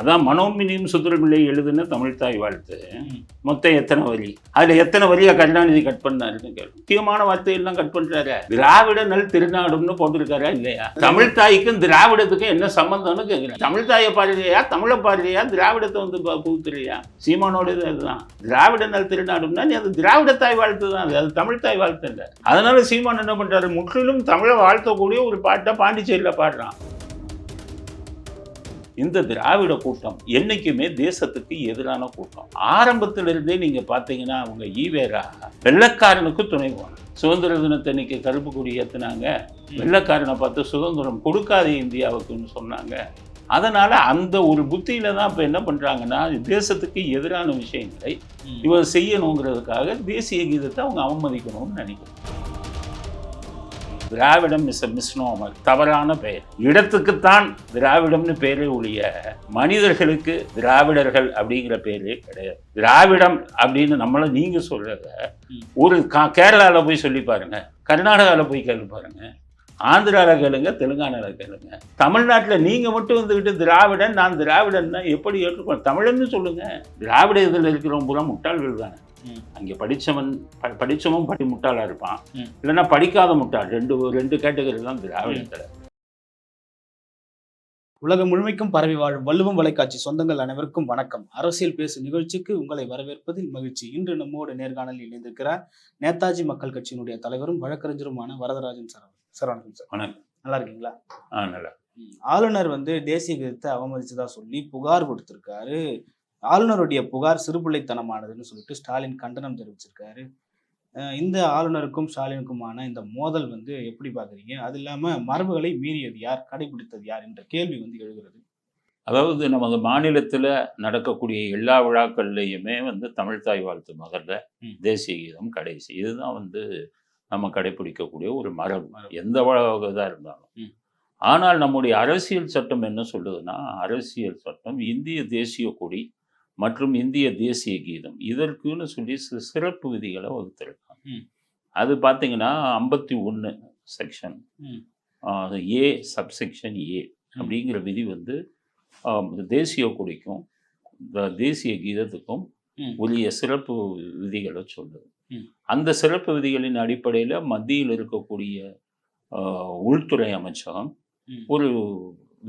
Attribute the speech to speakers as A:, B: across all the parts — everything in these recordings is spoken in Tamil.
A: அதான் மனோமினியும் சுந்தரமில்லை எழுதுன தமிழ்தாய் வாழ்த்து மொத்தம் எத்தனை வரி அதில் எத்தனை வரியா கருணாநிதி கட் பண்ணாருன்னு கேள்வி முக்கியமான வார்த்தையெல்லாம் கட் பண்ணுறாரு திராவிட நல் திருநாடும்னு போட்டிருக்காரா இல்லையா தமிழ் தாய்க்கும் திராவிடத்துக்கும் என்ன சம்பந்தம்னு கேட்குறேன் தமிழ் தாயை பாடுறியா தமிழை பாடுறியா திராவிடத்தை வந்து பூத்துறியா சீமானோட இதுதான் திராவிட நல் திருநாடும்னா நீ அது திராவிட தாய் வாழ்த்து தான் அது அது தமிழ் தாய் வாழ்த்து இல்லை அதனால சீமான் என்ன பண்ணுறாரு முற்றிலும் தமிழை வாழ்த்தக்கூடிய ஒரு பாட்டை பாண்டிச்சேரியில் பாடுறான் இந்த திராவிட கூட்டம் என்றைக்குமே தேசத்துக்கு எதிரான கூட்டம் ஆரம்பத்திலிருந்தே நீங்கள் பார்த்தீங்கன்னா அவங்க ஈவேரா வெள்ளக்காரனுக்கு துணை போனாங்க சுதந்திர தினத்தன்னைக்கு கருப்பு கொடி ஏற்றினாங்க வெள்ளக்காரனை பார்த்து சுதந்திரம் கொடுக்காத இந்தியாவுக்குன்னு சொன்னாங்க அதனால் அந்த ஒரு புத்தியில் தான் இப்போ என்ன பண்ணுறாங்கன்னா தேசத்துக்கு எதிரான விஷயங்களை இவர் செய்யணுங்கிறதுக்காக தேசிய கீதத்தை அவங்க அவமதிக்கணும்னு நினைக்கிறோம் திராவிடம் இஸ் அ மிஸ்னோமர் தவறான பெயர் இடத்துக்குத்தான் திராவிடம்னு பேரே ஒழிய மனிதர்களுக்கு திராவிடர்கள் அப்படிங்கிற பேரே கிடையாது திராவிடம் அப்படின்னு நம்மளை நீங்கள் சொல்கிறத ஒரு கா கேரளாவில் போய் சொல்லி பாருங்க கர்நாடகாவில் போய் கேள்வி பாருங்கள் ஆந்திராவில் கேளுங்க தெலுங்கானாவில் கேளுங்க தமிழ்நாட்டில் நீங்கள் மட்டும் வந்துக்கிட்டு திராவிடன் நான் திராவிடன் தான் எப்படி ஏற்றுக்கோ தமிழன்னு சொல்லுங்கள் திராவிட இதில் இருக்கிறவங்க பூரா முட்டாள்கள் தானே அங்கே படித்தவன் படித்தவன் படி முட்டாளாக இருப்பான் இல்லைன்னா படிக்காத முட்டாள் ரெண்டு ரெண்டு கேட்டகரி தான் திராவிடத்தில் உலகம் முழுமைக்கும் பரவி வாழும் வள்ளுவம் வலைக்காட்சி சொந்தங்கள் அனைவருக்கும் வணக்கம் அரசியல் பேசும் நிகழ்ச்சிக்கு உங்களை வரவேற்பதில் மகிழ்ச்சி இன்று நம்மோடு நேர்காணலில் இணைந்திருக்கிறார் நேதாஜி மக்கள் கட்சியினுடைய தலைவரும் வழக்கறிஞருமான வரதராஜன் சார் சார் வணக்கம் சார் வணக்கம் நல்லா இருக்கீங்களா ஆ நல்லா ஆளுநர் வந்து தேசிய விதத்தை அவமதிச்சதா சொல்லி புகார் கொடுத்திருக்காரு ஆளுநருடைய புகார் சிறுபிள்ளைத்தனமானதுன்னு சொல்லிட்டு ஸ்டாலின் கண்டனம் தெரிவிச்சிருக்காரு இந்த ஆளுநருக்கும் ஸ்டாலினுக்குமான இந்த மோதல் வந்து எப்படி பார்க்குறீங்க அது இல்லாமல் மரபுகளை மீறியது யார் கடைபிடித்தது யார் என்ற கேள்வி வந்து எழுகிறது
B: அதாவது நமது மாநிலத்தில் நடக்கக்கூடிய எல்லா விழாக்கள்லேயுமே வந்து தமிழ்தாய் வாழ்த்து முதல்ல தேசிய கீதம் கடைசி இதுதான் வந்து நம்ம கடைபிடிக்கக்கூடிய ஒரு மரபு எந்த இதாக இருந்தாலும் ஆனால் நம்முடைய அரசியல் சட்டம் என்ன சொல்லுதுன்னா அரசியல் சட்டம் இந்திய தேசிய கொடி மற்றும் இந்திய தேசிய கீதம் இதற்குன்னு சொல்லி சிறப்பு விதிகளை வகுத்திருக்காங்க அது பார்த்தீங்கன்னா ஐம்பத்தி ஒன்று செக்ஷன் ஏ சப்செக்ஷன் ஏ அப்படிங்கிற விதி வந்து தேசிய கொடிக்கும் தேசிய கீதத்துக்கும் உரிய சிறப்பு விதிகளை சொல்லுது அந்த சிறப்பு விதிகளின் அடிப்படையில் மத்தியில் இருக்கக்கூடிய உள்துறை அமைச்சகம் ஒரு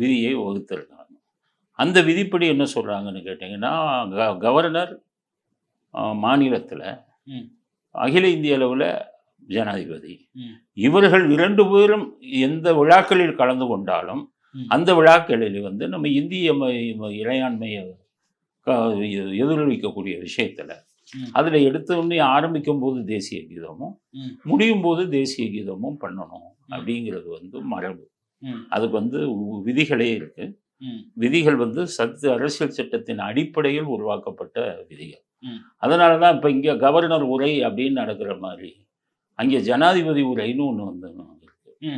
B: விதியை வகுத்திருக்காங்க அந்த விதிப்படி என்ன சொல்கிறாங்கன்னு கேட்டிங்கன்னா க கவர்னர் மாநிலத்தில் அகில இந்திய அளவில் ஜனாதிபதி இவர்கள் இரண்டு பேரும் எந்த விழாக்களில் கலந்து கொண்டாலும் அந்த விழாக்களில் வந்து நம்ம இந்திய இறையாண்மையை எதிரொலிக்கக்கூடிய விஷயத்தில் அதில் எடுத்தோடனே ஆரம்பிக்கும் போது தேசிய கீதமும் முடியும் போது தேசிய கீதமும் பண்ணணும் அப்படிங்கிறது வந்து மரபு அதுக்கு வந்து விதிகளே இருக்குது விதிகள் வந்து சத்து அரசியல் சட்டத்தின் அடிப்படையில் உருவாக்கப்பட்ட விதிகள் அதனால தான் இப்போ இங்கே கவர்னர் உரை அப்படின்னு நடக்கிற மாதிரி அங்கே ஜனாதிபதி உரைன்னு ஒன்று வந்து இருக்கு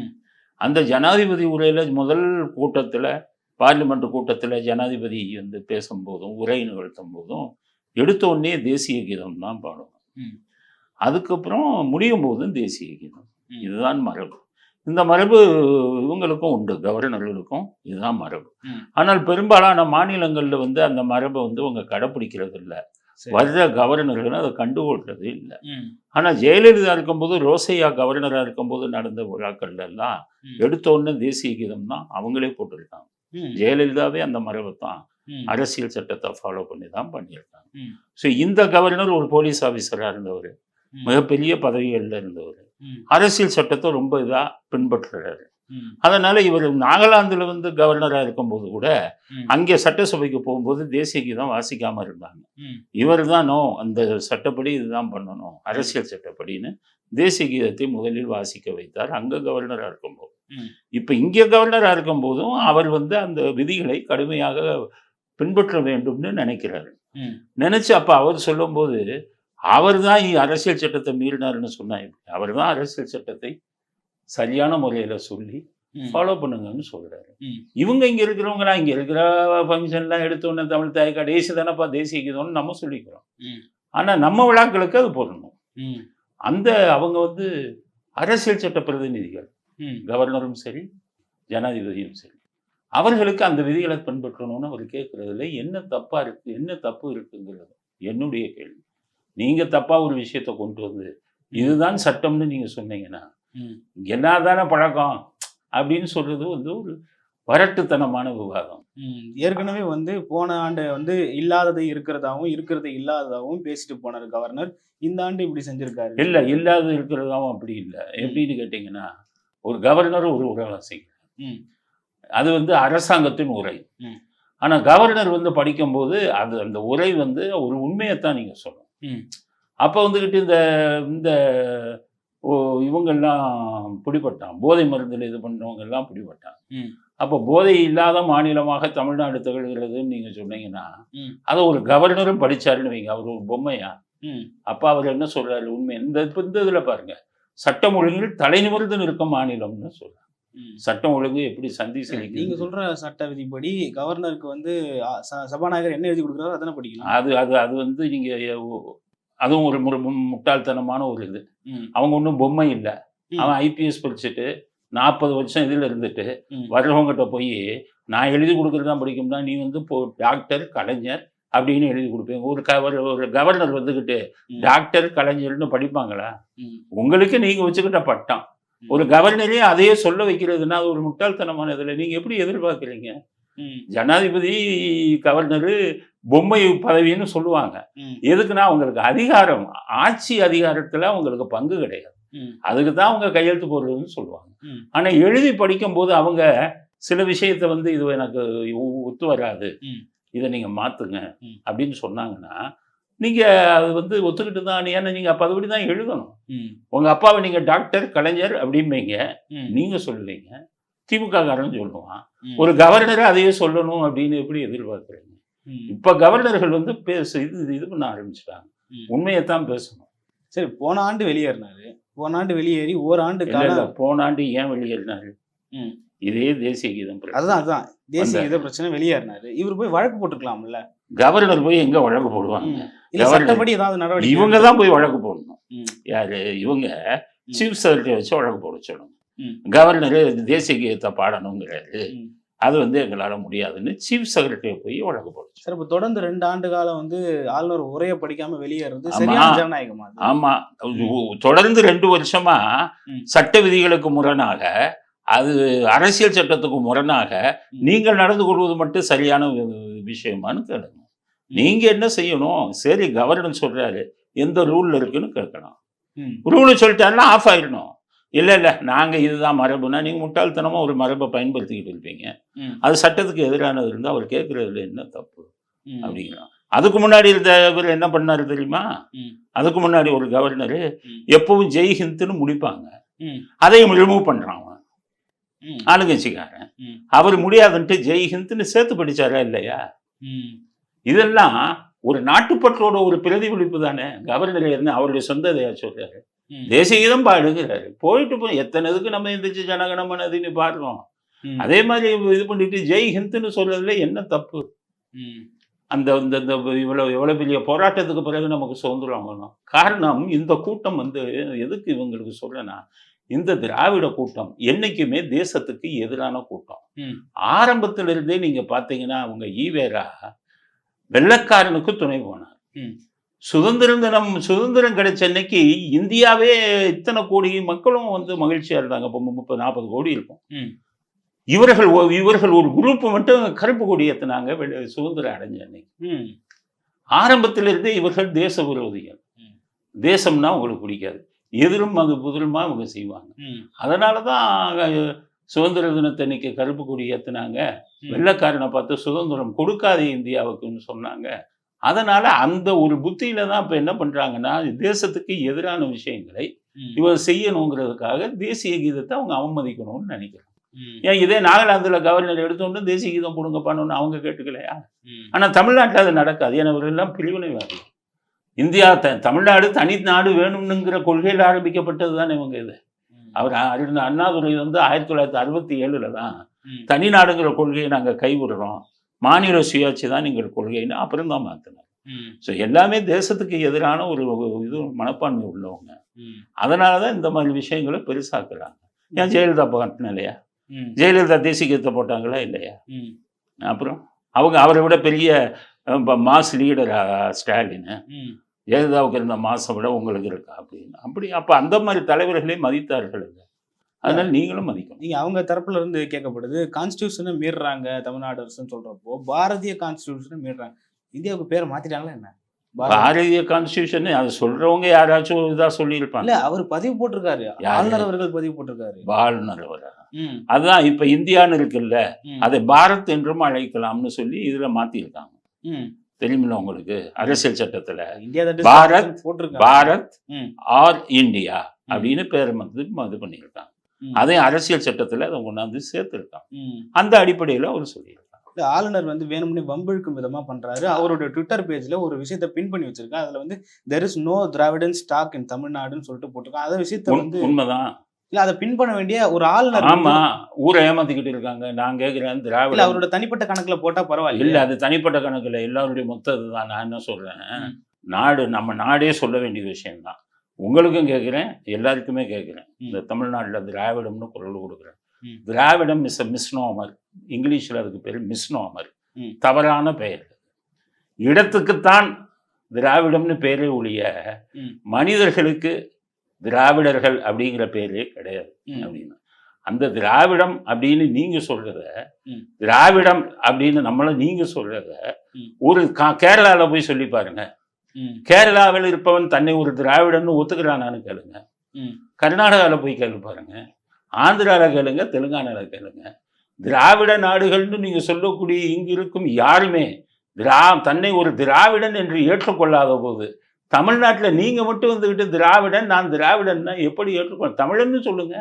B: அந்த ஜனாதிபதி உரையில் முதல் கூட்டத்தில் பார்லிமெண்ட் கூட்டத்தில் ஜனாதிபதி வந்து பேசும்போதும் உரை நிகழ்த்தும் போதும் எடுத்தோடனே தேசிய கீதம் தான் பாடுவோம் அதுக்கப்புறம் முடியும் போதும் தேசிய கீதம் இதுதான் மரபு இந்த மரபு இவங்களுக்கும் உண்டு கவர்னர்களுக்கும் இதுதான் மரபு ஆனால் பெரும்பாலான மாநிலங்களில் வந்து அந்த மரபை வந்து அவங்க கடைப்பிடிக்கிறது இல்லை வர்ற கவர்னர்கள் அதை கண்டுகொள்றது இல்லை ஆனால் ஜெயலலிதா இருக்கும்போது ரோசையா கவர்னராக இருக்கும்போது நடந்த விழாக்கள்ல எல்லாம் எடுத்தோன்னு தேசிய கீதம் தான் அவங்களே போட்டிருக்காங்க ஜெயலலிதாவே அந்த மரபை தான் அரசியல் சட்டத்தை ஃபாலோ பண்ணி தான் பண்ணியிருக்காங்க ஸோ இந்த கவர்னர் ஒரு போலீஸ் ஆஃபீஸராக இருந்தவர் மிகப்பெரிய பதவிகளில் இருந்தவர் அரசியல் சட்டத்தை ரொம்ப இதாக பின்பற்றுறாரு அதனால இவர் நாகாலாந்துல வந்து கவர்னரா இருக்கும்போது கூட அங்கே சட்டசபைக்கு போகும்போது தேசிய கீதம் வாசிக்காம இருந்தாங்க இவர் தானோ அந்த சட்டப்படி இதுதான் பண்ணணும் அரசியல் சட்டப்படின்னு தேசிய கீதத்தை முதலில் வாசிக்க வைத்தார் அங்க கவர்னரா இருக்கும்போது இப்ப இங்க கவர்னரா இருக்கும் போதும் அவர் வந்து அந்த விதிகளை கடுமையாக பின்பற்ற வேண்டும்னு நினைக்கிறாரு நினைச்சு அப்ப அவர் சொல்லும் போது அவர் தான் அரசியல் சட்டத்தை மீறினார்ன்னு சொன்னாங்க அவர் தான் அரசியல் சட்டத்தை சரியான முறையில் சொல்லி ஃபாலோ பண்ணுங்கன்னு சொல்கிறாரு இவங்க இங்கே இருக்கிறவங்களாம் இங்கே இருக்கிற ஃபங்க்ஷன்லாம் எடுத்தோன்னே தமிழ் தாய்க்கா தேசிய தானப்பா தேசிய கீதம்னு நம்ம சொல்லிக்கிறோம் ஆனால் நம்ம விழாக்களுக்கு அது போடணும் அந்த அவங்க வந்து அரசியல் சட்ட பிரதிநிதிகள் கவர்னரும் சரி ஜனாதிபதியும் சரி அவர்களுக்கு அந்த விதிகளை பின்பற்றணும்னு அவர் கேட்கறதுல என்ன தப்பாக இருக்குது என்ன தப்பு இருக்குங்கிறது என்னுடைய கேள்வி நீங்கள் தப்பாக ஒரு விஷயத்த கொண்டு வந்து இதுதான் சட்டம்னு நீங்கள் சொன்னீங்கன்னா என்னதான பழக்கம் அப்படின்னு சொல்றது வந்து ஒரு வரட்டுத்தனமான விவாதம்
A: ஏற்கனவே வந்து போன ஆண்டு வந்து இல்லாதது இருக்கிறதாவும் இருக்கிறத இல்லாததாகவும் பேசிட்டு போனார் கவர்னர் இந்த ஆண்டு இப்படி செஞ்சிருக்காரு
B: இல்லை இல்லாத இருக்கிறதாவும் அப்படி இல்லை எப்படின்னு கேட்டிங்கன்னா ஒரு கவர்னர் ஒரு உரை செய்கிறார் அது வந்து அரசாங்கத்தின் உரை ஆனால் கவர்னர் வந்து படிக்கும்போது அது அந்த உரை வந்து ஒரு உண்மையைத்தான் நீங்கள் சொல்லணும் அப்போ வந்துக்கிட்டு இந்த இந்த இவங்கெல்லாம் பிடிப்பட்டான் போதை மருந்தில் இது பண்ணுறவங்க எல்லாம் பிடிப்பட்டான் அப்போ போதை இல்லாத மாநிலமாக தமிழ்நாடு திகழ்கிறதுன்னு நீங்கள் சொன்னீங்கன்னா அதை ஒரு கவர்னரும் படித்தாருன்னு வைங்க அவர் ஒரு பொம்மையா அப்போ அவர் என்ன சொல்கிறாரு உண்மை இந்த இப்போ இந்த இதில் பாருங்கள் சட்டம் ஒழுங்கில் தலைநிமிர்ந்து நிற்கும் மாநிலம்னு சொல்கிறார் சட்டம் ஒழுங்கு எப்படி சந்தி செழிக்கு
A: நீங்க சொல்ற சட்ட விதிப்படி கவர்னருக்கு வந்து சபாநாயகர் என்ன எழுதி கொடுக்குறாரோ அதனை படிக்கலாம்
B: அது அது அது வந்து நீங்க அதுவும் ஒரு முட்டாள்தனமான ஒரு இது அவங்க ஒன்றும் பொம்மை இல்லை அவன் ஐபிஎஸ் படிச்சுட்டு நாற்பது வருஷம் இதில் இருந்துட்டு வர்றவங்ககிட்ட போய் நான் எழுதி கொடுக்குறது தான் படிக்கும்னா நீ வந்து இப்போ டாக்டர் கலைஞர் அப்படின்னு எழுதி கொடுப்பேன் ஒரு கவர் ஒரு கவர்னர் வந்துக்கிட்டு டாக்டர் கலைஞர்னு படிப்பாங்களா உங்களுக்கு நீங்கள் வச்சுக்கிட்ட பட்டம் ஒரு கவர்னரே அதையே சொல்ல வைக்கிறதுனா அது ஒரு முட்டாள்தனமான இதில் நீங்கள் எப்படி எதிர்பார்க்குறீங்க ஜனாதிபதி கவர்னரு பொம்மை பதவின்னு சொல்லுவாங்க எதுக்குன்னா அவங்களுக்கு அதிகாரம் ஆட்சி அதிகாரத்தில் அவங்களுக்கு பங்கு கிடையாது அதுக்கு தான் அவங்க கையெழுத்து போடுறதுன்னு சொல்லுவாங்க ஆனால் எழுதி படிக்கும் போது அவங்க சில விஷயத்தை வந்து இது எனக்கு ஒத்து வராது இதை நீங்கள் மாற்றுங்க அப்படின்னு சொன்னாங்கன்னா நீங்கள் அது வந்து ஒத்துக்கிட்டு தான் ஏன்னா நீங்கள் அப்போ அதுபடி தான் எழுதணும் உங்கள் அப்பாவை நீங்கள் டாக்டர் கலைஞர் அப்படிம்பீங்க நீங்கள் சொல்லுவீங்க திமுக காரணம் சொல்லுவான் ஒரு கவர்னரை அதையே சொல்லணும் அப்படின்னு எப்படி எதிர்பார்க்குறீங்க இப்போ கவர்னர்கள் வந்து பேச இது இது பண்ண ஆரம்பிச்சிட்டாங்க உண்மையை தான் பேசணும்
A: சரி போன ஆண்டு வெளியேறினாரு போன ஆண்டு வெளியேறி ஓராண்டு
B: போன ஆண்டு ஏன் வெளியேறினாரு இதே தேசிய கீதம்
A: அதுதான் அதுதான் தேசிய கீத பிரச்சனை வெளியேறினாரு இவர் போய் வழக்கு போட்டுக்கலாம்ல
B: கவர்னர் போய் எங்க வழக்கு போடுவாங்க
A: ஏதாவது
B: இவங்க தான் போய் வழக்கு போடணும் யாரு இவங்க சீஃப் செக்ரட்டரி வச்சு வழக்கு போட சொல்லணும் கவர்னர் தேசிய கீதத்தை பாடணுங்கிறாரு அது வந்து எங்களால் முடியாதுன்னு சீஃப் செக்ரட்டரியை போய் வழக்கு போடுச்சு
A: சார் இப்போ தொடர்ந்து ரெண்டு ஆண்டு காலம் வந்து ஆளுநர் உரையை படிக்காம வெளியேறது சரியான ஜனநாயகமா
B: ஆமாம் தொடர்ந்து ரெண்டு வருஷமா சட்ட விதிகளுக்கு முரணாக அது அரசியல் சட்டத்துக்கு முரணாக நீங்கள் நடந்து கொள்வது மட்டும் சரியான விஷயமானு கேட்கணும் நீங்க என்ன செய்யணும் சரி கவர்னர் சொல்றாரு எந்த ரூல்ல இருக்குன்னு கேட்கணும் ரூல்னு சொல்லிட்டாருன்னா ஆஃப் ஆயிடணும் இல்ல இல்ல நாங்க இதுதான் மரபுனா நீங்க முட்டாள்தனமா ஒரு மரபை பயன்படுத்திக்கிட்டு இருப்பீங்க அது சட்டத்துக்கு எதிரானது இருந்தா அவர் கேட்கறதுல என்ன தப்பு அப்படிங்கிறோம் அதுக்கு முன்னாடி இருந்த இவர் என்ன பண்ணாரு தெரியுமா அதுக்கு முன்னாடி ஒரு கவர்னரு எப்பவும் ஜெய் முடிப்பாங்க அதையும் ரிமூவ் பண்றாங்க ஆளுங்கட்சிக்காரன் அவர் முடியாதுன்ட்டு ஜெய்ஹிந்த்னு சேர்த்து படிச்சாரா இல்லையா இதெல்லாம் ஒரு நாட்டுப்பற்றோட ஒரு பிரதிபலிப்பு தானே கவர்னர் என்ன அவருடைய சொந்த இதையா சொல்றாரு தேசிய பாடுகிறாரு போயிட்டு போய் எத்தனை இதுக்கு நம்ம எந்திரிச்சு ஜனகணமனதுன்னு பாடுறோம் அதே மாதிரி இது பண்ணிட்டு ஜெய் ஹிந்த்னு சொல்றதுல என்ன தப்பு அந்த இந்த எவ்வளவு பெரிய போராட்டத்துக்கு பிறகு நமக்கு சுதந்திரம் வாங்கணும் காரணம் இந்த கூட்டம் வந்து எதுக்கு இவங்களுக்கு சொல்லனா இந்த திராவிட கூட்டம் என்னைக்குமே தேசத்துக்கு எதிரான கூட்டம் ஆரம்பத்திலிருந்தே நீங்க பாத்தீங்கன்னா அவங்க ஈவேரா வெள்ளக்காரனுக்கு துணை போனார் சுதந்திரம் தினம் சுதந்திரம் கிடைச்ச அன்னைக்கு இந்தியாவே இத்தனை கோடி மக்களும் வந்து மகிழ்ச்சியா இருந்தாங்க முப்பது நாற்பது கோடி இருக்கும் இவர்கள் இவர்கள் ஒரு குரூப் மட்டும் கருப்பு கொடி ஏற்றினாங்க சுதந்திரம் அடைஞ்ச அன்னைக்கு ஆரம்பத்திலிருந்தே இவர்கள் தேச விரோதிகள் தேசம்னா உங்களுக்கு பிடிக்காது எதிரும் அது புதிருமா அவங்க செய்வாங்க அதனால தான் சுதந்திர தினத்தன்னைக்கு கருப்பு கொடி ஏற்றுனாங்க வெள்ளக்காரனை பார்த்து சுதந்திரம் கொடுக்காத இந்தியாவுக்குன்னு சொன்னாங்க அதனால அந்த ஒரு புத்தியில தான் இப்போ என்ன பண்றாங்கன்னா தேசத்துக்கு எதிரான விஷயங்களை இவன் செய்யணுங்கிறதுக்காக தேசிய கீதத்தை அவங்க அவமதிக்கணும்னு நினைக்கிறாங்க ஏன் இதே நாகாலாந்துல கவர்னர் எடுத்தோம்னு தேசிய கீதம் கொடுங்க பண்ணணும்னு அவங்க கேட்டுக்கலையா ஆனா தமிழ்நாட்டில் அது நடக்காது ஏன்னா எல்லாம் பிரிவினைவாதி இந்தியா த தமிழ்நாடு தனி நாடு வேணும்னுங்கிற கொள்கையில் ஆரம்பிக்கப்பட்டது தான் இவங்க இது அவர் அறிந்த அண்ணாதுரை வந்து ஆயிரத்தி தொள்ளாயிரத்தி அறுபத்தி ஏழில் தான் தனி நாடுங்கிற கொள்கையை நாங்கள் கைவிடுறோம் மாநில சுயாட்சி தான் எங்கள் கொள்கைன்னு அப்புறம் தான் மாற்றினார் ஸோ எல்லாமே தேசத்துக்கு எதிரான ஒரு இது மனப்பான்மை உள்ளவங்க அதனால தான் இந்த மாதிரி விஷயங்களை பெருசாக்குறாங்க ஏன் ஜெயலலிதா காட்டின இல்லையா ஜெயலலிதா தேசிய கீதத்தை போட்டாங்களா இல்லையா அப்புறம் அவங்க அவரை விட பெரிய மாஸ் லீடர் ஸ்டாலின் ஏதாவுக்கு இருந்த மாதம் விட உங்களுக்கு இருக்கா அப்படின்னு அப்படி அப்போ அந்த மாதிரி தலைவர்களே மதித்தார்கள் அதனால் நீங்களும் மதிக்கணும்
A: நீங்கள் அவங்க தரப்புல இருந்து கேட்கப்படுது கான்ஸ்டியூஷனை மீறுறாங்க தமிழ்நாடு அரசுன்னு சொல்கிறப்போ பாரதிய கான்ஸ்டியூஷனை மீறுறாங்க இந்தியாவுக்கு பேரை மாற்றிட்டாங்களா என்ன
B: பாரதிய கான்ஸ்டியூஷன் அதை சொல்றவங்க யாராச்சும் இதாக சொல்லியிருப்பாங்க இல்லை
A: அவர் பதிவு போட்டிருக்காரு ஆளுநர் அவர்கள் பதிவு போட்டிருக்காரு
B: ஆளுநர் அவர் அதுதான் இப்போ இந்தியான்னு இருக்குல்ல அதை பாரத் என்றும் அழைக்கலாம்னு சொல்லி இதில் மாற்றியிருக்காங்க தெரியுமில்ல உங்களுக்கு அரசியல் சட்டத்தில் பாரத் பாரத் ஆர் இந்தியா அப்படின்னு பேர் வந்து இது பண்ணியிருக்கான் அதையும் அரசியல் சட்டத்தில் அதை கொண்டாந்து சேர்த்துருக்கான் அந்த அடிப்படையில் அவர் சொல்லியிருக்கான்
A: இல்லை ஆளுநர் வந்து வேணும்னே வம்பிழுக்கும் விதமா பண்றாரு அவருடைய ட்விட்டர் பேஜ்ல ஒரு விஷயத்த பின் பண்ணி வச்சிருக்கேன் அதுல வந்து there is no Dravidian stock in தமிழ்நாடுன்னு சொல்லிட்டு போட்டிருக்கான் அதை விஷயத்த
B: வந்து உண்மைதான்
A: இல்ல அதை பின் பண்ண வேண்டிய ஒரு ஆளுநர்
B: ஆமா ஊரை ஏமாத்திக்கிட்டு இருக்காங்க நான் கேட்கிறேன்
A: திராவிட அவரோட தனிப்பட்ட கணக்குல போட்டா பரவாயில்ல
B: இல்ல அது தனிப்பட்ட கணக்குல எல்லாருடைய மொத்த இதுதான் நான் என்ன சொல்றேன் நாடு நம்ம நாடே சொல்ல வேண்டிய விஷயம்தான் உங்களுக்கும் கேட்குறேன் எல்லாருக்குமே கேட்குறேன் இந்த தமிழ்நாட்டில் திராவிடம்னு குரல் கொடுக்குறேன் திராவிடம் மிஸ் மிஸ்னோமர் இங்கிலீஷில் அதுக்கு பேர் மிஸ்னோமர் தவறான பெயர் இடத்துக்குத்தான் திராவிடம்னு பேரே ஒழிய மனிதர்களுக்கு திராவிடர்கள் அப்படிங்கிற பேரே கிடையாது அப்படின்னு அந்த திராவிடம் அப்படின்னு நீங்க சொல்றத திராவிடம் அப்படின்னு நம்மள நீங்க சொல்றத ஒரு கேரளால போய் சொல்லி பாருங்க கேரளாவில் இருப்பவன் தன்னை ஒரு திராவிடன்னு ஒத்துக்கிறானான்னு கேளுங்க கர்நாடகாவில் போய் கேள்வி பாருங்க ஆந்திராவில் கேளுங்க தெலுங்கானாவில் கேளுங்க திராவிட நாடுகள்னு நீங்க சொல்லக்கூடிய இங்கிருக்கும் யாருமே திரா தன்னை ஒரு திராவிடன் என்று ஏற்றுக்கொள்ளாத போது தமிழ்நாட்டில் நீங்கள் மட்டும் வந்துக்கிட்டு திராவிடன் நான் திராவிடன்னா எப்படி ஏற்றுக்கணும் தமிழன்னு சொல்லுங்க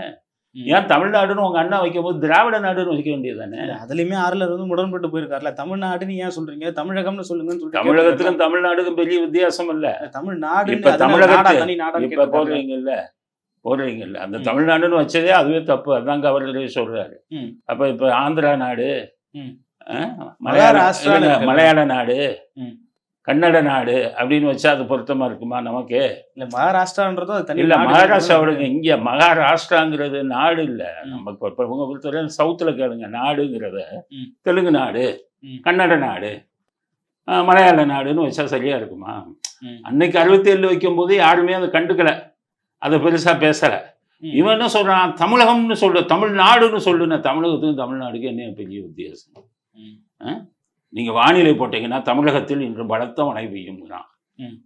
B: ஏன் தமிழ்நாடுன்னு உங்க அண்ணா வைக்கும் போது திராவிட நாடுன்னு வைக்க வேண்டியது தானே
A: அதுலயுமே ஆறுல இருந்து முடன்பட்டு போயிருக்காருல தமிழ்நாடுன்னு ஏன் சொல்றீங்க தமிழகம்னு சொல்லுங்கன்னு
B: சொல்லி தமிழகத்துக்கும் தமிழ்நாடுக்கும் பெரிய வித்தியாசம் இல்ல
A: தமிழ்நாடு இப்ப
B: தமிழகத்தை இப்ப போடுறீங்கல்ல போடுறீங்கல்ல அந்த தமிழ்நாடுன்னு வச்சதே அதுவே தப்பு அதாங்க அவர்களே சொல்றாரு அப்ப இப்ப ஆந்திரா நாடு மலையாள மலையாள நாடு கன்னட நாடு அப்படின்னு வச்சா அது பொருத்தமா இருக்குமா நமக்கு
A: இல்ல மகாராஷ்டிரான்றதும்
B: இல்ல இல்லை மகாராஷ்டிராவோட இங்க மகாராஷ்டிராங்கிறது நாடு இல்ல நமக்கு உங்க உங்கள் பொறுத்தவரை சவுத்துல கேளுங்க நாடுங்கிறத தெலுங்கு நாடு கன்னட நாடு மலையாள நாடுன்னு வச்சா சரியா இருக்குமா அன்னைக்கு வைக்கும் வைக்கும்போது யாருமே அதை கண்டுக்கல அதை பெருசா பேசல இவன் என்ன சொல்றான் தமிழகம்னு சொல்ற தமிழ்நாடுன்னு சொல்லுன தமிழகத்துக்கும் தமிழ்நாடுக்கும் என்ன பெரிய வித்தியாசம் நீங்கள் வானிலை போட்டீங்கன்னா தமிழகத்தில் இன்று பலத்த மழை பெய்யும்ங்கிறான்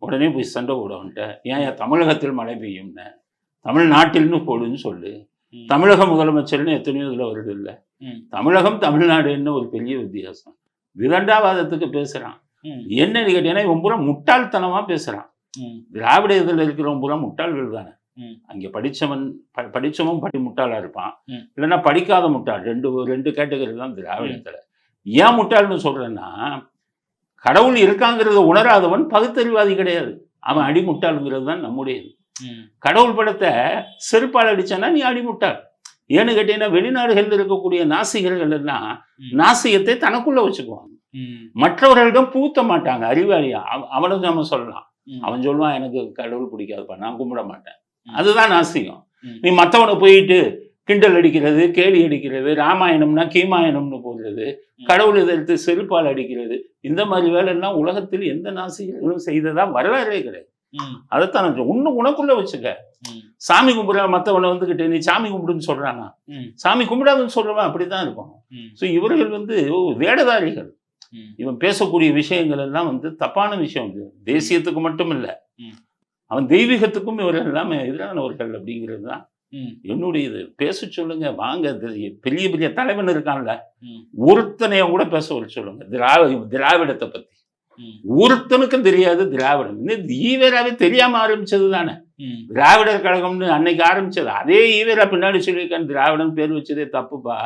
B: உடனே போய் சண்டை போடவன்ட்ட ஏன் தமிழகத்தில் மழை பெய்யும்னு தமிழ்நாட்டில்னு போடுன்னு சொல்லு தமிழக முதலமைச்சர்னு எத்தனையோ இதில் வருது இல்லை தமிழகம் தமிழ்நாடுன்னு ஒரு பெரிய வித்தியாசம் விதண்டாவாதத்துக்கு பேசுகிறான் என்னன்னு கேட்டீங்கன்னா ரொம்ப முட்டாள்தனமாக பேசுகிறான் திராவிட இதில் இருக்கிறவங்க பூரா முட்டாள்கள் தானே அங்கே படித்தவன் படித்தவன் படி முட்டாளாக இருப்பான் இல்லைன்னா படிக்காத முட்டாள் ரெண்டு ரெண்டு கேட்டகரி தான் திராவிடத்தில் ஏன் முட்டாள்னு சொல்கிறேன்னா கடவுள் இருக்காங்கிறத உணராதவன் பகுத்தறிவாதி கிடையாது அவன் அடிமுட்டாளுங்கிறது தான் நம்முடையது கடவுள் படத்தை செருப்பால் அடித்தானா நீ அடிமுட்டாள் ஏன்னு கேட்டீங்கன்னா வெளிநாடுகளில் இருக்கக்கூடிய நாசிகர்கள் எல்லாம் நாசிகத்தை தனக்குள்ள வச்சுக்குவாங்க மற்றவர்களிடம் பூத்த மாட்டாங்க அறிவாளியா அவனுக்கு நம்ம சொல்லலாம் அவன் சொல்லுவான் எனக்கு கடவுள் பிடிக்காதுப்பா நான் கும்பிட மாட்டேன் அதுதான் நாசிகம் நீ மற்றவனை போயிட்டு கிண்டல் அடிக்கிறது கேலி அடிக்கிறது ராமாயணம்னா கீமாயணம்னு போடுறது கடவுள் எதிர்த்து செருப்பால் அடிக்கிறது இந்த மாதிரி வேலைன்னா உலகத்தில் எந்த நாசிகளும் செய்ததா வரலாறே கிடையாது அதைத்தான் ஒன்னு உனக்குள்ள வச்சுக்க சாமி கும்பிட மத்தவனை வந்துகிட்டு நீ சாமி கும்பிடுன்னு சொல்றாங்க சாமி கும்பிடாதுன்னு சொல்றவன் அப்படித்தான் இருக்கும் சோ இவர்கள் வந்து வேடதாரிகள் இவன் பேசக்கூடிய விஷயங்கள் எல்லாம் வந்து தப்பான விஷயம் தேசியத்துக்கு மட்டும் இல்ல அவன் தெய்வீகத்துக்கும் இவர்கள் எல்லாமே எதிரானவர்கள் அப்படிங்கிறது தான் என்னுடைய இது பேச சொல்லுங்க வாங்க பெரிய பெரிய தலைவன் இருக்கான்ல ஒருத்தனைய கூட பேச ஒரு சொல்லுங்க திராவிட திராவிடத்தை பத்தி ஒருத்தனுக்கும் தெரியாது திராவிடம் ஈவேராவே தெரியாம ஆரம்பிச்சது தானே திராவிடர் கழகம்னு அன்னைக்கு ஆரம்பிச்சது அதே ஈவேரா பின்னாடி சொல்லியிருக்கேன் திராவிடம் பேர் வச்சதே தப்புப்பா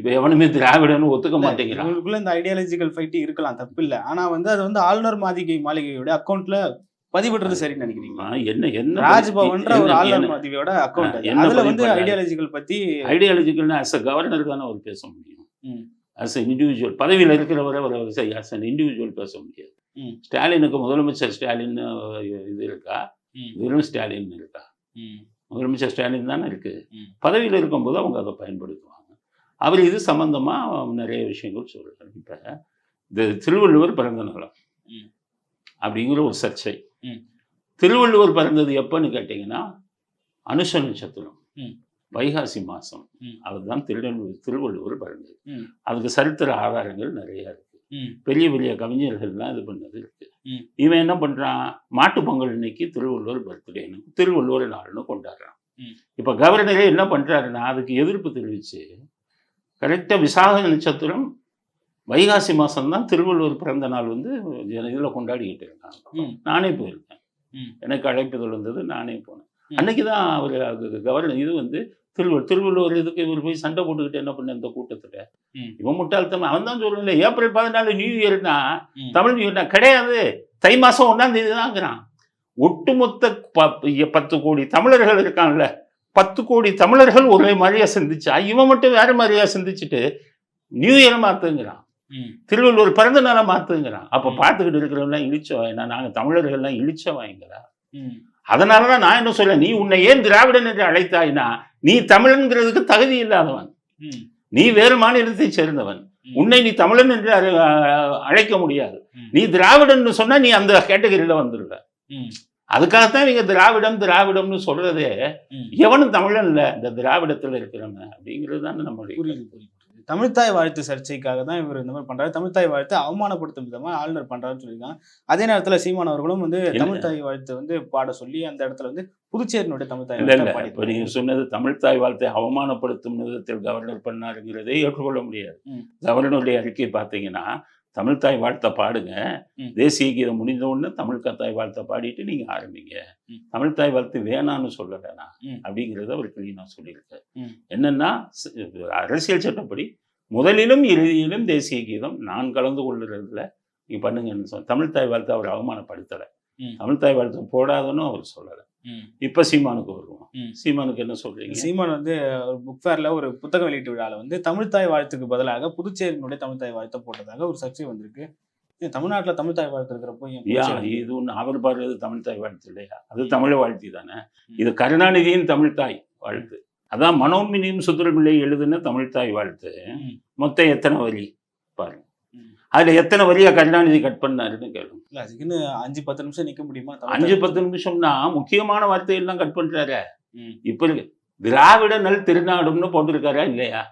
B: இப்ப எவனுமே திராவிடன்னு ஒத்துக்க மாட்டேங்கிறான்
A: இந்த ஐடியாலஜிக்கல் ஃபைட்டு இருக்கலாம் தப்பு இல்லை ஆனா வந்து அது வந்து ஆளுநர் மாதிகை மாளிகையோட அக்கௌண்ட்ல பதிவிடுறது சரின்னு நினைக்கிறீங்களா என்ன என்ன ஒரு வந்து ஐடியாலஜிக்கல் பத்தி
B: அஸ் அ அவர் பேச முடியும் அஸ் இண்டிவிஜுவல் பதவியில் இருக்கிறவரை இண்டிவிஜுவல் பேச முடியாது ஸ்டாலினுக்கு முதலமைச்சர் ஸ்டாலின் இது இருக்கா வெறும் ஸ்டாலின் இருக்கா முதலமைச்சர் ஸ்டாலின் தானே இருக்கு பதவியில் இருக்கும்போது அவங்க அதை பயன்படுத்துவாங்க அவர் இது சம்பந்தமாக நிறைய விஷயங்கள் சொல்கிறார் இப்போ இந்த திருவள்ளுவர் பிறந்த நலம் அப்படிங்கிற ஒரு சர்ச்சை திருவள்ளுவர் பிறந்தது எப்போன்னு கேட்டிங்கன்னா அனுஷ நட்சத்திரம் வைகாசி மாதம் அதுதான் திருநெல்வேலி திருவள்ளுவர் பிறந்தது அதுக்கு சரித்திர ஆதாரங்கள் நிறைய இருக்கு பெரிய பெரிய கவிஞர்கள்லாம் இது பண்ணது இருக்கு இவன் என்ன பண்ணுறான் மாட்டு பொங்கல் இன்னைக்கு திருவள்ளுவர் பர்த்டேன்னு திருவள்ளுவர் நாள்னு கொண்டாடுறான் இப்போ கவர்னரே என்ன பண்ணுறாருன்னா அதுக்கு எதிர்ப்பு தெரிவித்து கரெக்டாக விசாக நட்சத்திரம் வைகாசி மாதம்தான் திருவள்ளுவர் பிறந்த நாள் வந்து இதில் கொண்டாடிக்கிட்டு இருந்தாங்க நானே போயிருக்கேன் எனக்கு அழைப்புதல் வந்தது நானே போனேன் அன்னைக்கு தான் அவர் கவர்னர் இது வந்து திருவள்ளுவர் திருவள்ளுவர் இதுக்கு இவர் போய் சண்டை போட்டுக்கிட்டு என்ன பண்ண இந்த கூட்டத்தில் இவன் முட்டாள்தான் அவன் தான் சொல்லல ஏப்ரல் பதினாலு நியூ இயர்னா தமிழ் நியூ இயர்னா கிடையாது தை மாதம் ஒன்றாம் தேதி தான்ங்கிறான் ஒட்டுமொத்த பத்து கோடி தமிழர்கள் இருக்கான்ல பத்து கோடி தமிழர்கள் ஒரே மாதிரியா சிந்திச்சா இவன் மட்டும் வேற மாதிரியா சிந்திச்சுட்டு நியூ இயர் மாத்துங்கிறான் திருவள்ளுவர் பிறந்த நாளாக மாற்றுங்கிறான் அப்போ பார்த்துக்கிட்டு இருக்கிறவங்களாம் இழிச்சவன் ஏன்னா நாங்கள் தமிழர்கள்லாம் இழிச்சவாய்ங்களா அதனால தான் நான் என்ன சொல்ல நீ உன்னை ஏன் திராவிடன் என்று அழைத்தாய்னா நீ தமிழன்கிறதுக்கு தகுதி இல்லாதவன் நீ வேறு மாநிலத்தை சேர்ந்தவன் உன்னை நீ தமிழன் என்று அழைக்க முடியாது நீ திராவிடன் சொன்னா நீ அந்த கேட்டகரியில வந்துருவ அதுக்காகத்தான் இவங்க திராவிடம் திராவிடம்னு சொல்றதே எவனும் தமிழன் இல்லை இந்த திராவிடத்துல இருக்கிறவன் அப்படிங்கிறது தான் நம்மளுடைய புரியுது
A: தமிழ்த்தாய் வாழ்த்து சர்ச்சைக்காக தான் இவர் இந்த மாதிரி பண்றாரு தமிழ்த்தாய் வாழ்த்து அவமானப்படுத்தும் விதமா ஆளுநர் பண்றாருன்னு சொல்லியிருக்காங்க அதே நேரத்துல சீமான் அவர்களும் வந்து தமிழ்த்தாய் வாழ்த்து வந்து பாட சொல்லி அந்த இடத்துல வந்து புதுச்சேரியினுடைய தமிழ்த்தாய்
B: இல்லை சொன்னது தமிழ்த்தாய் வாழ்த்தை அவமானப்படுத்தும் விதத்தில் கவர்னர் பண்ணாருங்கிறதை ஏற்றுக்கொள்ள முடியாது கவர்னருடைய அறிக்கை பாத்தீங்கன்னா தமிழ்தாய் வாழ்த்த பாடுங்க தேசிய கீதம் முடிந்த உடனே தமிழ் தாய் வாழ்த்த பாடிட்டு நீங்க ஆரம்பிங்க தாய் வாழ்த்து வேணான்னு சொல்லலை நான் அப்படிங்கிறத அவர் நான் சொல்லியிருக்கேன் என்னன்னா அரசியல் சட்டப்படி முதலிலும் இறுதியிலும் தேசிய கீதம் நான் கலந்து கொள்ளுறதுல நீங்க பண்ணுங்கன்னு சொன்ன தாய் வாழ்த்து அவர் அவமானப்படுத்தலை தமிழ்தாய் வாழ்த்து போடாதன்னு அவர் சொல்லலை இப்ப சீமானுக்கு வருவோம் சீமானுக்கு என்ன சொல்றீங்க
A: சீமான் வந்து புக் ஃபேர்ல ஒரு புத்தகம் வெளியீட்டு விழாவில் வந்து தமிழ்தாய் வாழ்த்துக்கு பதிலாக புதுச்சேரியினுடைய தமிழ்தாய் வாழ்த்த போட்டதாக ஒரு சர்ச்சை வந்திருக்கு தமிழ்நாட்டில் தமிழ்தாய் வாழ்த்து இருக்கிறப்போ
B: இது ஒன்று அவர் பாடுறது தமிழ்தாய் வாழ்த்து இல்லையா அது தமிழ் வாழ்த்தி தானே இது கருணாநிதியின் தமிழ்தாய் வாழ்த்து அதான் மனோமினியும் சுந்தரமில்லை எழுதுன தமிழ்தாய் வாழ்த்து மொத்தம் எத்தனை வரி பாருங்க அதில் எத்தனை வரியா கருணாநிதி கட் பண்ணாருன்னு
A: கேளுங்க அஞ்சு பத்து நிமிஷம் நிற்க முடியுமா
B: அஞ்சு பத்து நிமிஷம்னா முக்கியமான எல்லாம் கட் பண்ணுறாரு இப்போ இருக்கு திராவிட நல் திருநாடும்னு போட்டிருக்காரா இல்லையா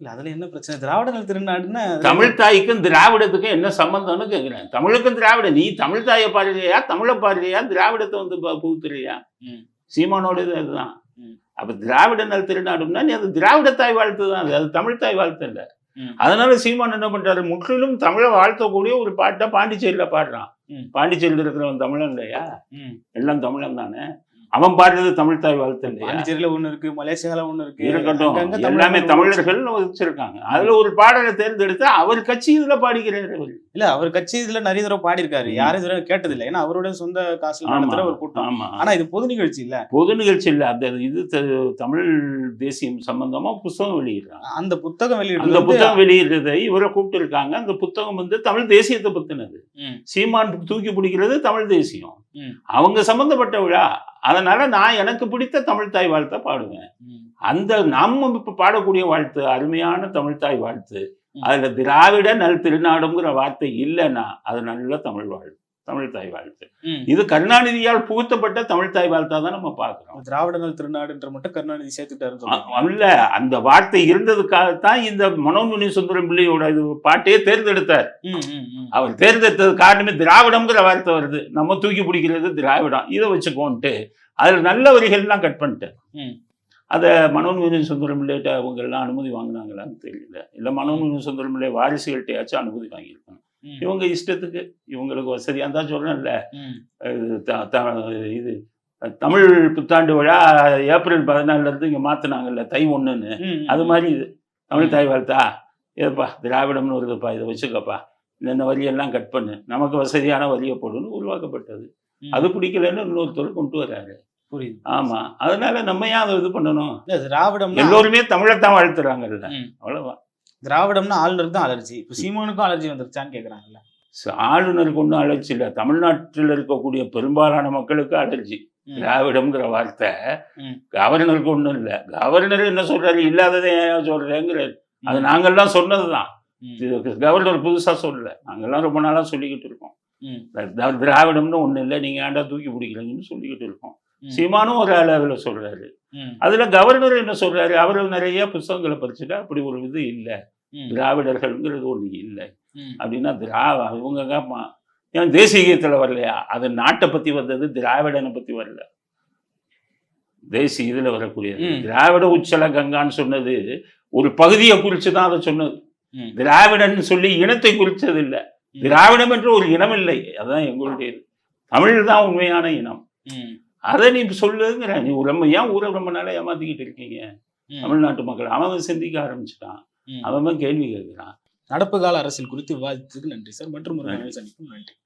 A: இல்லை அதில் என்ன பிரச்சனை திராவிட நல் திருநாடுன்னு
B: தமிழ் தாய்க்கும் திராவிடத்துக்கும் என்ன சம்பந்தம்னு கேட்குறேன் தமிழுக்கும் திராவிட நீ தமிழ் தாயை பாருறியா தமிழை பாருறியா திராவிடத்தை வந்து புகுத்துறியா சீமானோட இதுதான் அப்போ திராவிட நல் திருநாடும்னா நீ அது திராவிட தாய் வாழ்த்து தான் அது தமிழ் தாய் வாழ்த்து இல்லை அதனால சீமான் என்ன பண்றாரு முற்றிலும் தமிழை வாழ்த்தக்கூடிய ஒரு பாட்டை பாண்டிச்சேரியில பாடுறான் பாண்டிச்சேரியில் இருக்கிறவன் தமிழன் இல்லையா எல்லாம் தமிழன் தானே அவன் பாடுறது தமிழ் தாய் வாழ்த்து இல்லையா
A: பாண்டிச்சேரியில ஒண்ணு இருக்கு மலேசியால ஒண்ணு இருக்கு
B: இருக்கட்டும் எல்லாமே தமிழர்கள்னு வச்சிருக்காங்க அதுல ஒரு பாடலை தேர்ந்தெடுத்து அவர் கட்சி இதுல பாடுகிறார் அவர்
A: இல்ல அவர் கட்சி இதுல நிறைய தடவை பாடியிருக்காரு யாரும் இதுல கேட்டது இல்லை ஏன்னா அவருடைய சொந்த காசுல நடத்துற ஒரு கூட்டம் ஆமா ஆனா இது பொது நிகழ்ச்சி இல்ல
B: பொது நிகழ்ச்சி இல்ல அந்த இது தமிழ் தேசியம் சம்பந்தமா புத்தகம் வெளியிடுறாங்க
A: அந்த புத்தகம் வெளியிடுறது அந்த
B: புத்தகம் வெளியிடுறதை இவரை கூப்பிட்டு இருக்காங்க அந்த புத்தகம் வந்து தமிழ் தேசியத்தை பத்தினது சீமான் தூக்கி பிடிக்கிறது தமிழ் தேசியம் அவங்க சம்பந்தப்பட்ட விழா அதனால நான் எனக்கு பிடித்த தமிழ் தாய் வாழ்த்த பாடுவேன் அந்த நாம இப்ப பாடக்கூடிய வாழ்த்து அருமையான தமிழ் தாய் வாழ்த்து அதுல திராவிட நல் திருநாடுங்கிற வார்த்தை இல்லைன்னா அது நல்ல தமிழ் வாழ் தமிழ் தாய் வாழ்த்து இது கருணாநிதியால் புகுத்தப்பட்ட தமிழ் தாய் வாழ்த்தா தான் நம்ம பார்க்கிறோம்
A: திராவிட நல் திருநாடுன்ற மட்டும் கருணாநிதி சேர்த்துட்டாரு
B: இல்ல அந்த வார்த்தை இருந்ததுக்காகத்தான் இந்த மனோமுனி சுந்தரம் பிள்ளையோட இது பாட்டையே தேர்ந்தெடுத்தார் அவர் தேர்ந்தெடுத்தது காரணமே திராவிடம்ங்கிற வார்த்தை வருது நம்ம தூக்கி பிடிக்கிறது திராவிடம் இதை வச்சுக்கோன்ட்டு அதுல நல்ல வரிகள்லாம் கட் பண்ணிட்டு அதை மனோன் சுந்தரம் பிள்ளைகிட்ட அவங்க எல்லாம் அனுமதி வாங்கினாங்களான்னு தெரியல இல்லை மனோன்மதி சுந்தரம் பிள்ளை வாரிசுகள்கிட்டயாச்சும் அனுமதி வாங்கியிருக்கணும் இவங்க இஷ்டத்துக்கு இவங்களுக்கு வசதியாக தான் சொல்லணும்ல இது தமிழ் புத்தாண்டு விழா ஏப்ரல் இருந்து இங்கே மாற்றினாங்கல்ல தை ஒன்றுன்னு அது மாதிரி இது தமிழ் தாய் வாழ்த்தா ஏப்பா திராவிடம்னு வருதுப்பா இதை வச்சுக்கப்பா இந்த வரியெல்லாம் கட் பண்ணு நமக்கு வசதியான வரியை போடுன்னு உருவாக்கப்பட்டது அது பிடிக்கலன்னு இன்னொருத்தர் கொண்டு வராரு புரியுது ஆமா அதனால நம்ம ஏன் அதை இது பண்ணணும் திராவிடம் எல்லோருமே வாழ்த்துறாங்க வாழ்த்துறாங்கல்ல அவ்வளவுதான் திராவிடம்னா ஆளுநர் தான் அலர்ஜி
A: இப்போ சீமானுக்கும் அலர்ஜி வந்துருச்சான்னு கேட்குறாங்கல்ல
B: ஆளுநருக்கு ஒன்றும் அலர்ஜி இல்லை தமிழ்நாட்டில் இருக்கக்கூடிய பெரும்பாலான மக்களுக்கு அலர்ஜி திராவிடம்ங்கிற வார்த்தை கவர்னருக்கு ஒன்றும் இல்லை கவர்னர் என்ன சொல்றாரு இல்லாததை ஏன் சொல்றேங்கிறாரு அது நாங்கள்லாம் சொன்னது தான் கவர்னர் புதுசாக சொல்லல நாங்கள்லாம் ரொம்ப நாளாக சொல்லிக்கிட்டு இருக்கோம் திராவிடம்னு ஒன்றும் இல்லை நீங்கள் ஏன்டா தூக்கி பிடிக்கிறீங்கன்னு சொல்லிக்கிட்டு இருக்கோம் சீமானும் ஒரு அளவில் சொல்றாரு அதுல கவர்னர் என்ன சொல்றாரு அவர் நிறைய புத்தகங்களை படிச்சுட்டா அப்படி ஒரு இது இல்லை திராவிடர்கள்ங்கிறது ஒன்று இல்லை அப்படின்னா திராவ இவங்க ஏன் தேசிய கீதத்தில் வரலையா அது நாட்டை பத்தி வந்தது திராவிடனை பத்தி வரல தேசிய இதுல வரக்கூடிய திராவிட உச்சல கங்கான்னு சொன்னது ஒரு பகுதியை குறித்து தான் அதை சொன்னது திராவிடன் சொல்லி இனத்தை குறித்தது இல்லை திராவிடம் என்று ஒரு இனம் இல்லை அதான் எங்களுடைய தமிழ் தான் உண்மையான இனம் அதை நீ சொல்லுங்கிற நீ உடம்பு ஏன் ஊரை ரொம்ப நாளாக ஏமாத்திக்கிட்டு இருக்கீங்க தமிழ்நாட்டு மக்கள் அவன் சிந்திக்க ஆரம்பிச்சிட்டான் அவன் கேள்வி கேட்கிறான்
A: நடப்பு கால அரசியல் குறித்து விவாதித்ததுக்கு நன்றி சார் மற்றும் ஒரு சந்திப்பும் நன்றி